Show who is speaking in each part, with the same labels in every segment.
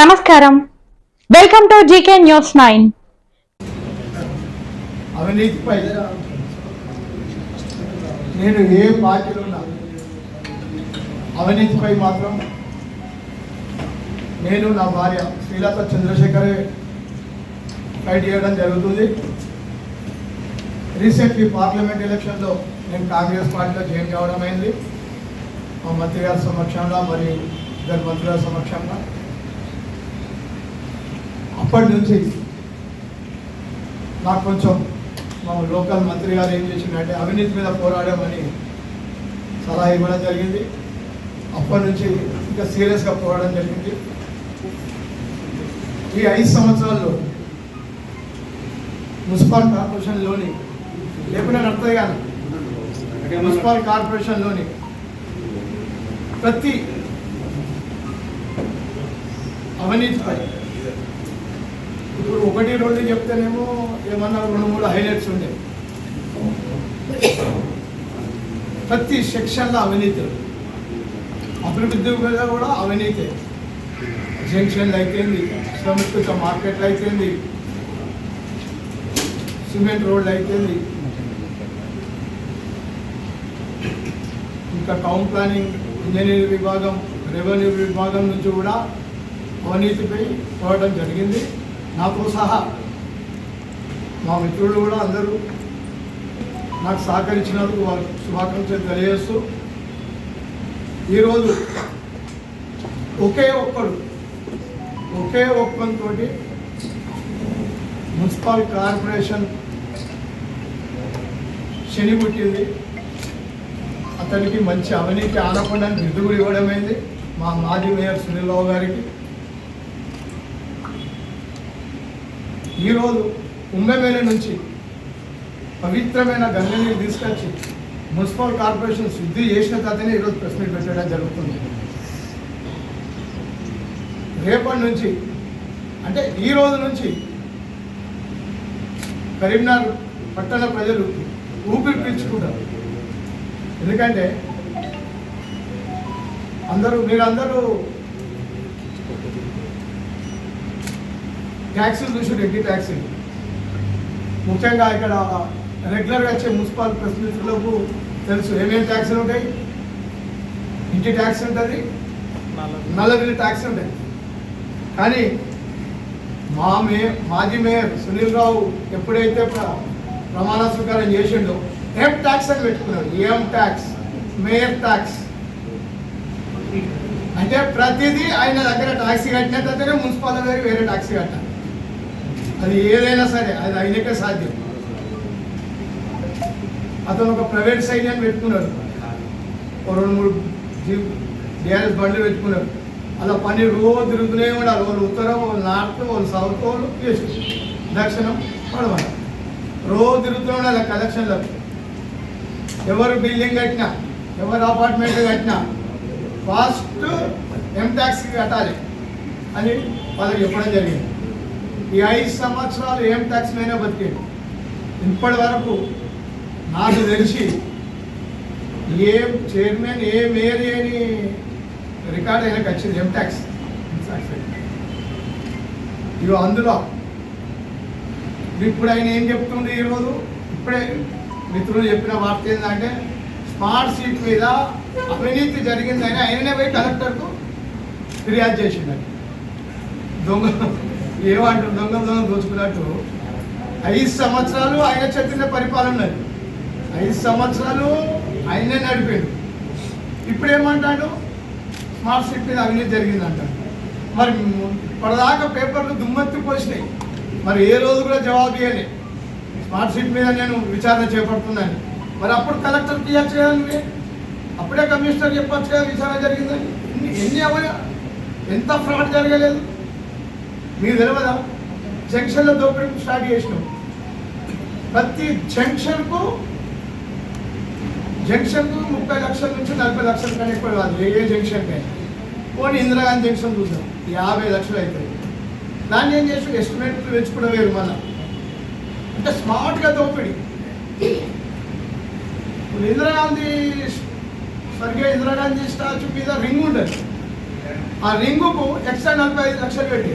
Speaker 1: నమస్కారం. Welcome to GK news nine
Speaker 2: అవినీతిపై నేను ఏ పార్టీలో అవినీతిపై మాత్రం నేను నా భార్య శ్రీలత చంద్రశేఖరే ఫైట్ చేయడం జరుగుతుంది. రీసెంట్లీ పార్లమెంట్ ఎలక్షన్లో నేను కాంగ్రెస్ పార్టీలో జాయిన్ కావడం అయింది. మా మంత్రి గారి సమక్షంలో మరియు ఇద్దరు మంత్రుల సమక్షంలో. అప్పటి నుంచి నాకు కొంచెం మా లోకల్ మంత్రి గారు ఏం చేసిండే అవినీతి మీద పోరాడమని సలహా ఇవ్వడం జరిగింది. అప్పటి నుంచి ఇంకా సీరియస్గా పోరాడడం జరిగింది. ఈ ఐదు సంవత్సరాల్లో మున్సిపల్ కార్పొరేషన్లోని లేకుండా నడుతుంది కానీ మున్సిపల్ కార్పొరేషన్లోని ప్రతి అవినీతిపై ఇప్పుడు ఒకటి రెండు చెప్తేనేమో ఏమన్నా రెండు మూడు హైలైట్స్ ఉండే ప్రతి సెక్షన్లో అవినీతి. అభివృద్ధి మీద కూడా అవినీతి. జంక్షన్లు అయితేంది సంస్కృత మార్కెట్లు అయితేంది సిమెంట్ రోడ్లు అయితేంది ఇంకా టౌన్ ప్లానింగ్ ఇంజనీరింగ్ విభాగం రెవెన్యూ విభాగం నుంచి కూడా అవినీతిపై పోవడం జరిగింది. నాతో సహా మా మిత్రులు కూడా అందరూ నాకు సహకరించినందుకు వారు శుభాకాంక్షలు తెలియజేస్తూ ఈరోజు ఒకే ఒక్కడు ఒకే ఒక్కరితో మున్సిపల్ కార్పొరేషన్ శని పుట్టింది. అతనికి మంచి అవినీతి ఆనకుండా నిధులు ఇవ్వడమైంది. మా మాజీ మేయర్ సునీల్ గారికి. ఈరోజు కుంభమేళ నుంచి పవిత్రమైన గంగ నీరు తీసుకొచ్చి మున్సిపల్ కార్పొరేషన్ శుద్ధి చేసిన తర్వాతనే ఈరోజు ప్రెస్ మీట్ పెట్టడం జరుగుతుంది. రేపటి నుంచి అంటే ఈ రోజు నుంచి కరీంనగర్ పట్టణ ప్రజలు ఊపిరి పీల్చుకుంటారు. ఎందుకంటే అందరూ మీరందరూ ట్యాక్సీలు చూసి ఎట్టి ట్యాక్సీలు ముఖ్యంగా ఇక్కడ రెగ్యులర్గా వచ్చే మున్సిపల్ ప్రతినిధులకు తెలుసు ఏమేమి ట్యాక్సీలు ఉంటాయి? ఇంటి ట్యాక్స్ ఉంటుంది. నల్లగిరి ట్యాక్స్ ఉంటుంది కానీ మా మే మాజీ మేయర్ సునీల్ రావు ఎప్పుడైతే ప్రమాణ స్వీకారం చేసిండో ఏం ట్యాక్స్ అని పెట్టుకున్నారు? ఏం ట్యాక్స్ మేయర్ ట్యాక్స్ అంటే ప్రతిదీ ఆయన దగ్గర ట్యాక్సీ కట్టిన దగ్గర మున్సిపల్ దగ్గర వేరే ట్యాక్సీ కట్టాలి. అది ఏదైనా సరే అది ఆయనకే సాధ్యం. అతను ఒక ప్రైవేట్ సైడ్ అని పెట్టుకున్నాడు. ఒక రెండు మూడు జీప్ డిఆర్ఎస్ బండ్లు పెట్టుకున్నాడు. అలా పని రోజు తిరుగుతూనే ఉండాలి. వాళ్ళు ఉత్తరం వాళ్ళు నార్త్ వాళ్ళు సౌత్ వాళ్ళు ఈస్ట్. దక్షిణం పడమర. రోజు తిరుగుతూనే ఉండాలి కలెక్షన్లకు ఎవరు బిల్డింగ్ కట్టినా ఎవరు అపార్ట్మెంట్ కట్టినా ఫాస్ట్ ఎం కట్టాలి అని వాళ్ళకి చెప్పడం జరిగింది. ఈ ఐదు సంవత్సరాలు ఏం ట్యాక్స్ అయినా బతికాడు ఇప్పటి వరకు నాకు తెలిసి ఏ చైర్మన్ ఏ మేయర్ అని రికార్డ్ అయినా వచ్చింది ఎం ట్యాక్స్ ఇవి అందులో ఇప్పుడు ఆయన ఏం చెప్తుంది ఈరోజు ఇప్పుడే మిత్రులు చెప్పిన వార్త ఏంటంటే స్మార్ట్ సీట్ మీద అవినీతి జరిగిందని ఆయననే పోయి కలెక్టర్కు ఫిర్యాదు చేసిండని దొంగ ఏమంటారు దొంగ దొంగ దోచుకున్నట్టు ఐదు సంవత్సరాలు ఆయన చెప్పిన పరిపాలన ఐదు సంవత్సరాలు ఆయనే నడిపాడు. ఇప్పుడు ఏమంటాడు స్మార్ట్ సిటీ మీద అవినీతి జరిగిందంటాడు. మరి ఇప్పటిదాకా పేపర్లు దుమ్మెత్తి పోసినాయి. మరి ఏ రోజు కూడా జవాబు ఇవ్వలే. స్మార్ట్ సిటీ మీద నేను విచారణ చేపడుతున్నాను. మరి అప్పుడు కలెక్టర్కి ఇవ్వచ్చు కదా అప్పుడే కమిషనర్ చెప్పొచ్చు కదా విచారణ జరిగిందని. ఎన్ని ఎవరు ఎంత ఫ్రాడ్ జరగలేదు. మీకు తెలియదా? జంక్షన్లో దోపిడీ స్టార్ట్ చేసినాం. ప్రతి జంక్షన్కు జంక్షన్కు ముప్పై లక్షల నుంచి నలభై లక్షల కన్నా ఎక్కువ కాదు ఏ ఏ జంక్షన్ పోనీ ఇందిరాగాంధీ జంక్షన్ చూద్దాం యాభై లక్షలు అవుతాయి దాన్ని ఏం చేసి ఎస్టిమేట్ పెంచుకోవడం వేరు మళ్ళా అంటే స్మార్ట్గా దోపిడి. ఇప్పుడు ఇందిరాగాంధీ సరిగ్గా ఇందిరాగాంధీ స్టాచ్యూ మీద రింగ్ ఉండదు ఆ రింగుకు ఎక్స్ట్రా నలభై ఐదు లక్షలు పెట్టి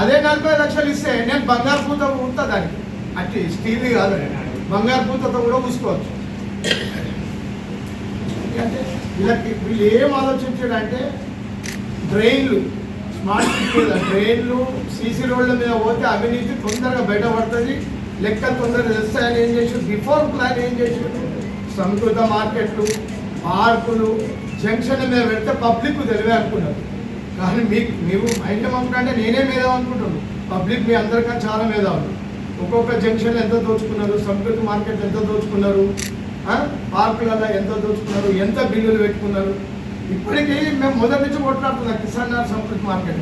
Speaker 2: అదే నలభై లక్షలు ఇస్తే నేను బంగారు పూత ఉంటా దానికి. అంటే స్టీల్ కాదు బంగారు పూతతో కూడా పూసుకోవచ్చు అంటే వీళ్ళకి వీళ్ళు ఏం ఆలోచించాడంటే డ్రైన్లు స్మార్ట్ సిటీ డ్రైన్లు సీసీ రోడ్ల మీద పోతే అవినీతి తొందరగా బయటపడుతుంది. లెక్కలు తొందరగా తెలుస్తాయని ఏం చేసి బిఫోర్ ప్లాన్ ఏం చేసి సంస్కృత మార్కెట్లు పార్కులు జంక్షన్ మీద పెడితే పబ్లిక్ తెలివే అనుకున్నారు. కానీ మీకు నీవు మైండ్ ఏమనుకుంటే నేనే మీద అనుకుంటున్నాను. పబ్లిక్ మీ అందరికన్నా చాలా మేధావులు. ఒక్కొక్క జంక్షన్లో ఎంత దోచుకున్నారు? సంస్కృత మార్కెట్ ఎంత దోచుకున్నారు? పార్కులలో ఎంత దోచుకున్నారు? ఎంత బిల్లులు పెట్టుకున్నారు? ఇప్పటికీ మేము మొదటి నుంచి కొట్లాడుతున్నాం కిసాన్ నగర్ సంస్కృతి మార్కెట్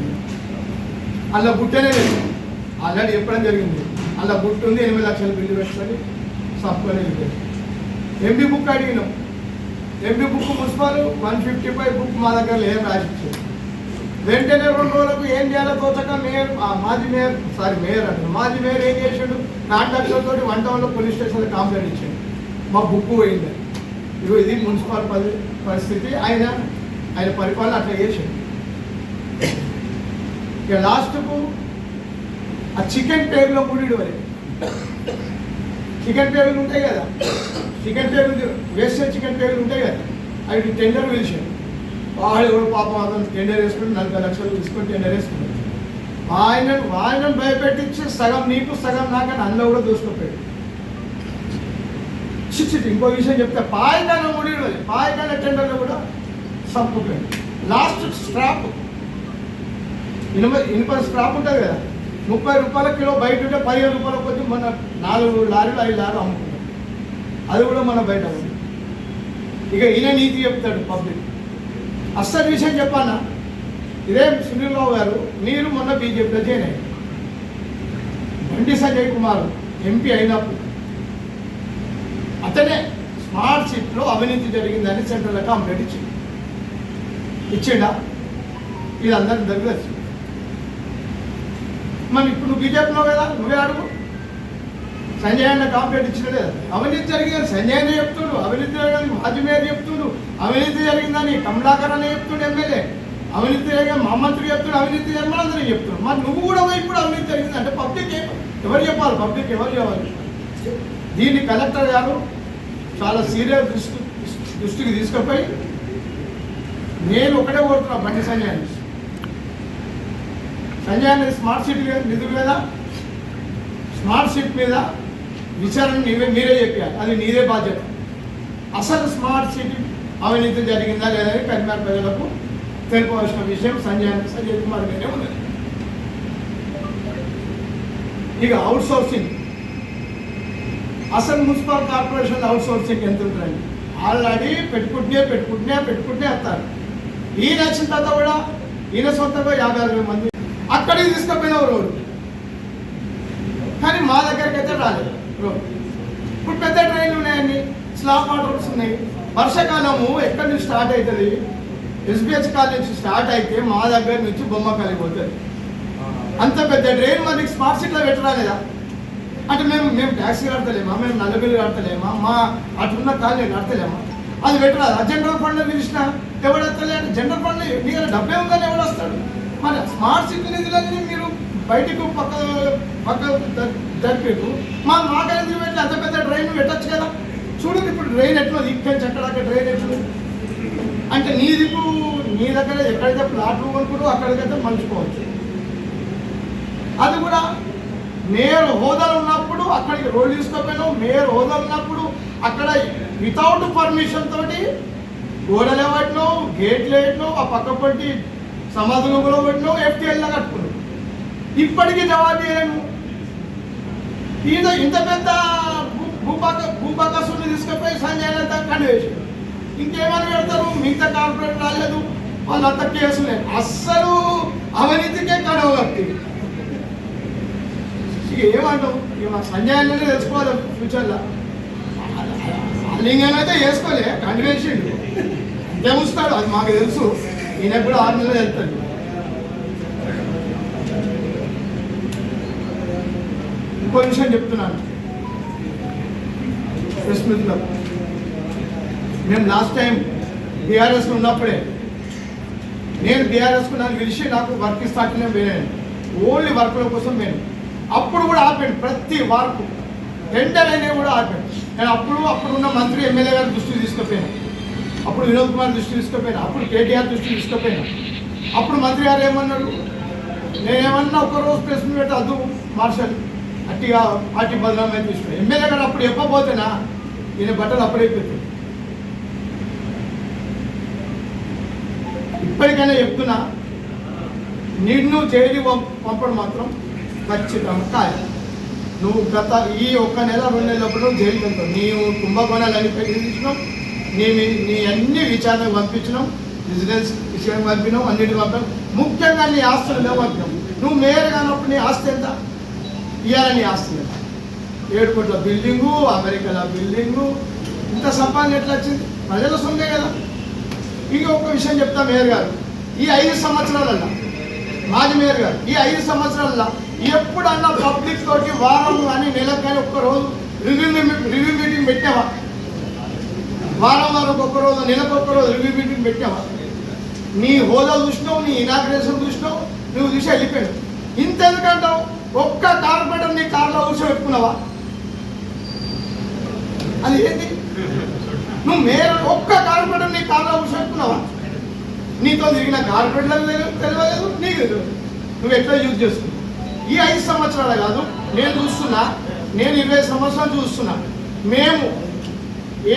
Speaker 2: అలా బుట్టనే లేదు. ఆల్రెడీ చెప్పడం జరిగింది. అలా బుట్ట ఉంది ఎనిమిది లక్షల బిల్లు పెట్టుకొని సబ్కొని ఎంబీ బుక్ అడిగినాం. MB book municipal one fifty five book మా దగ్గర లేదు రాసిచ్చారు? వెంటనే రెండు రోజులకు ఏం చేయాలో తోచక మేయర్ ఆ, మాజీ మేయర్ సారీ మేయర్ అంటారు మాజీ మేయర్ ఏం చేసాడు? కాంట్రాక్టర్ వన్ టౌన్లో పోలీస్ స్టేషన్లో కంప్లైంట్ ఇచ్చాడు. మా బుక్ పోయింది. ఇగో ఇది మున్సిపల్ పరి పరిస్థితి. ఆయన ఆయన పరిపాలన అట్లా చేసాడు. ఇక లాస్ట్కు ఆ చికెన్ టేబుల్లో ముడిడు మరి. చికెన్ టేబుల్ ఉంటాయి కదా. Chicken table waste chicken table ఉంటాయి కదా. అవి టెండర్ పిలిచాడు. వాళ్ళు కూడా పాపం అతను టెండర్ వేసుకుని నలభై లక్షలు తీసుకొని టెండర్ వేసుకున్నాడు ఆయన ఆయనను భయపెట్టించి సగం నీకు సగం నాకని అందులో కూడా దూసుకుపోయాడు. చిచ్చి ఇంకో విషయం చెప్తే. పాయకాల ముడి పాయకాల టెండర్లో కూడా సంపుకోండి లాస్ట్ స్క్రాప్ ఇనుప ఇనుప స్క్రాప్ ఉంటుంది కదా. ముప్పై రూపాయల కిలో బయట ఉంటే పదిహేను రూపాయల కొద్ది మన నాలుగు లారీలు ఐదు లారీలు అమ్ముకుంటాం అది కూడా మన బయట ఉంది. ఇక ఈయన నీతి చెప్తాడు పబ్లిక్. అస్సలు విషయం చెప్పానా? ఇదే సునీల్రావు గారు మీరు మొన్న బీజేపీలో జాయిన్ అయ్యారు. బండి సంజయ్ కుమార్ ఎంపీ అయినప్పుడు అతనే స్మార్ట్ సిటీలో అవినీతి జరిగిందని సెంట్రల్ కంప్లైంట్ ఇచ్చింది. ఇచ్చిండా? ఇది అందరికి దగ్గర మరి ఇప్పుడు నువ్వు బీజేపీలో కదా నువ్వే అడుగు. సంజయ్ అన్న కంప్లైంట్ ఇచ్చిన లేదా అవినీతి జరిగిందని సంజయ్ అన్న చెప్తుడు. అవినీతి జరిగిందని మాజీ మేయర్ చెప్తుడు. అవినీతి జరిగిందని కమలాకర్ అనే చెప్తుడు ఎమ్మెల్యే. అవినీతి జరిగిన మా మంత్రి చెప్తుడు. అవినీతి జరిగిన అందరూ చెప్తున్నాడు మరి నువ్వు కూడా పోయి ఇప్పుడు అవినీతి జరిగింది. అంటే పబ్లిక్ ఎవరు చెప్పాలి? పబ్లిక్ ఎవరు చెప్పాలి? దీన్ని కలెక్టర్ గారు చాలా సీరియస్ దృష్టి దృష్టికి తీసుకుపోయి నేను ఒకటే కోరుతున్నా బండి సంజయ్ అని సంజయ్ అనేది స్మార్ట్ సిటీ నిధులు మీద స్మార్ట్ సిటీ మీద విచారణ నీవే మీరే చెప్పారు. అది నీదే బాధ్యత. అసలు స్మార్ట్ సిటీ అవినీతి జరిగిందా లేదని కరీంనగర్ ప్రజలకు తెలుపవలసిన విషయం సంజయ్ సంజయ్ కుమార్ మీదే ఉన్నది. ఇక అవుట్ సోర్సింగ్ అసలు మున్సిపల్ కార్పొరేషన్ అవుట్ సోర్సింగ్ ఎంత ఉంటుందండి ఆల్రెడీ పెట్టుకుంటే పెట్టుకుంటే పెట్టుకుంటే వస్తారు. ఈయన వచ్చిన తర్వాత కూడా ఈయన సొంతంగా యాభై అరవై మంది అక్కడికి తీసుకుపోయినావు రోడ్డు కానీ మా దగ్గరికి అయితే రాలేదు. ఇప్పుడు పెద్ద ట్రైన్లు ఉన్నాయండి. స్లాబ్ వాటర్స్ ఉన్నాయి. వర్షాకాలము ఎక్కడి నుంచి స్టార్ట్ అవుతుంది? ఎస్బిహెచ్ కాలేజ్ నుంచి స్టార్ట్ అయితే మా దగ్గర నుంచి బొమ్మ కలిగిపోతుంది అంత పెద్ద ట్రైన్ మనకి స్మార్ట్ సిటీలో పెట్టరా లేదా? అంటే మేము మేము ట్యాక్సీ కడతలేమా? మేము నల్లబిల్లు కడతలేమా? మా అటున్న కాలనీ కడతలేమా? అది పెట్టరా? జనరల్ ఫండ్లో పిలిచిన ఎవడు వస్తలే అంటే జనరల్ ఫండ్ నీ దగ్గర డబ్బే ఉందని ఎవడు వస్తాడు? మరి స్మార్ట్ సిటీ నిధులని మీరు బయటకు పక్క పక్క జరిపారు మా మాకెందుకు పెట్టి అంత పెద్ద డ్రైన్ పెట్టచ్చు కదా. చూడండి ఇప్పుడు డ్రైన్ ఎట్లా ఇక్కడ నుంచి అక్కడ డ్రైన్ ఎట్లు అంటే నీది ఇప్పుడు నీ దగ్గర ఎక్కడైతే ప్లాట్లు కొనుక్కుంటూ అక్కడికైతే మంచుకోవచ్చు అది కూడా మేయర్ హోదాలు ఉన్నప్పుడు అక్కడికి రోడ్లు తీసుకుపోయినావు మేయర్ హోదాలు ఉన్నప్పుడు అక్కడ వితౌట్ పర్మిషన్ తోటి గోడలు పట్టినావు గేట్లు పెట్టినావు ఆ పక్క పట్టి సమాధులు కూడా పెట్టినావు ఎఫ్టీఎల్లా కట్టుకున్నావు ఇప్పటికీ జవాబు చేయను ఈయన ఇంత పెద్ద భూపక భూపాక తీసుకుపోయి సంజయ్ అంతా కండివేశాడు ఇంకేమని పెడతారు? మిగతా కార్పొరేట్ రాలేదు. వాళ్ళంతా కేసు లేదు అస్సలు అవినీతికే కడవగట్టి ఇక ఏమంటావు? ఇక మా సంజయ్ అన్ననే తెలుసుకోవాలి ఫ్యూచర్లో. లింగం అయితే వేసుకోలే కంటిన్యూషన్ అంతే ఉంచుతాడు అది మాకు తెలుసు. ఈయన కూడా ఆరు నెలలు వెళ్తాడు. ఇంకో విషయం చెప్తున్నాను. ప్రెస్ మీట్లో మేము లాస్ట్ టైం బీఆర్ఎస్ ఉన్నప్పుడే నేను బీఆర్ఎస్కు నన్ను పిలిచి నాకు వర్క్ ఇస్తాకనే పోయాను ఓన్లీ వర్క్ల కోసం నేను అప్పుడు కూడా ఆపాను ప్రతి వర్క్ టెండర్ అయినా కూడా ఆపాను. నేను అప్పుడు అప్పుడు ఉన్న మంత్రి ఎమ్మెల్యే గారి దృష్టికి తీసుకుపోయాను. అప్పుడు వినోద్ కుమార్ దృష్టి తీసుకుపోయాను. అప్పుడు కేటీఆర్ దృష్టి తీసుకుపోయాను. అప్పుడు మంత్రి గారు ఏమన్నాడు నేనేమన్నా ఒక రోజు ప్రెస్ మీట్ పెట్టి మార్షల్ అట్టిగా పార్టీ బదనామని తీసుకున్నాను ఎమ్మెల్యే గారు అప్పుడు చెప్పబోతేనా? ఈయన బట్టలు అప్పుడైపోతుంది ఇప్పటికైనా చెప్తున్నా నిన్ను జైలు పంపడం మాత్రం ఖచ్చితంగా ఖాయం. నువ్వు గత ఈ ఒక్క నెల రెండు నెలలప్పుడు నువ్వు జైలుకి వెళ్తావు. నీవు కుంభకోణాలు అన్ని ప్రకటించినాం నీ మీ- నీ అన్ని విచారణకు పంపించినాం బిజినెస్ విషయం పంపినాం అన్నిటి పంపినాం ముఖ్యంగా నీ ఆస్తులు లేవు పంపినాం. నువ్వు మేయర్ కానప్పుడు నీ ఆస్తి ఎంత? ఇవ్వాలని నీ ఆస్తి ఏడు కోట్ల బిల్డింగు అమెరికాల బిల్డింగు ఇంత సంపాదన ఎట్లా వచ్చింది? ప్రజల సొమ్మే కదా. ఇంకొక విషయం చెప్తా మేయర్ గారు. ఈ ఐదు సంవత్సరాలల్లో మాజీ మేయర్ గారు ఈ ఐదు సంవత్సరాల్లో ఎప్పుడన్నా పబ్లిక్ తోటి వారం కానీ నెలకు కానీ ఒక్క రోజు రివ్యూ రివ్యూ మీటింగ్ పెట్టావా? వారం వారం ఒక్కరోజు నెలకు ఒక్కరోజు రివ్యూ మీటింగ్ పెట్టావా? నీ హోదా చూసినావు నీ ఇనాగ్రేషన్ చూసినావు నువ్వు చూసి వెళ్ళిపోయావు ఇంత ఎందుకంటావు ఒక్క కార్పొరేటర్ నీ కార్లో కూర్చోబెట్టుకున్నావా? అది ఏంటి నువ్వు మేర ఒక్క కార్పొరేటర్ నీ కార్లో కూర్చోబెట్టుకున్నావా? నీతో తిరిగిన కార్పొరేటర్ తెలియలేదు నీకు తెలియదు నువ్వు ఎట్లా యూజ్ చేస్తున్నావు ఈ ఐదు సంవత్సరాలు కాదు నేను చూస్తున్నా నేను ఇరవై సంవత్సరాలు చూస్తున్నా. మేము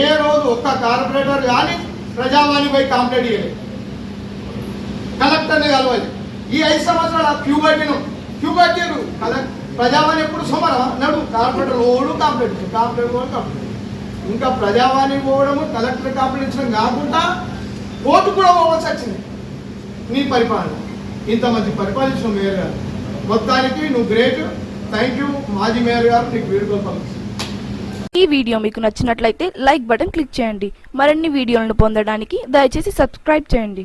Speaker 2: ఏ రోజు ఒక్క కార్పొరేటర్ కానీ ప్రజావాణి పోయి కంప్లైంట్ చేయలేదు కలెక్టర్ని కలవాలి. ఈ ఐదు సంవత్సరాలు క్యూ కట్టిను క్యూ కట్టారు ప్రజావాణి ఎప్పుడు సుమారా నడు కార్పొరేటర్ ఓడు కంప్లైంట్. కంప్లైంట్ ఓడు కంప్లైంట్. ఇంకా ప్రజావాణి పోవడము కలెక్టర్ కంప్లైంట్ ఇచ్చడం కాకుండా కోర్టు కూడా పోవాల్సి వచ్చింది. నీ పరిపాలన. ఇంత మంచి పరిపాలించిన మేయర్ గారు. మొత్తానికి నువ్వు గ్రేట్. Thank you. మాజీ మేయర్ గారు నీకు వీడుకోలు పంపిస్తాను.
Speaker 3: ఈ వీడియో మీకు నచ్చినట్లయితే లైక్ బటన్ క్లిక్ చేయండి. మరిన్ని వీడియోలను పొందడానికి దయచేసి సబ్స్క్రైబ్ చేయండి.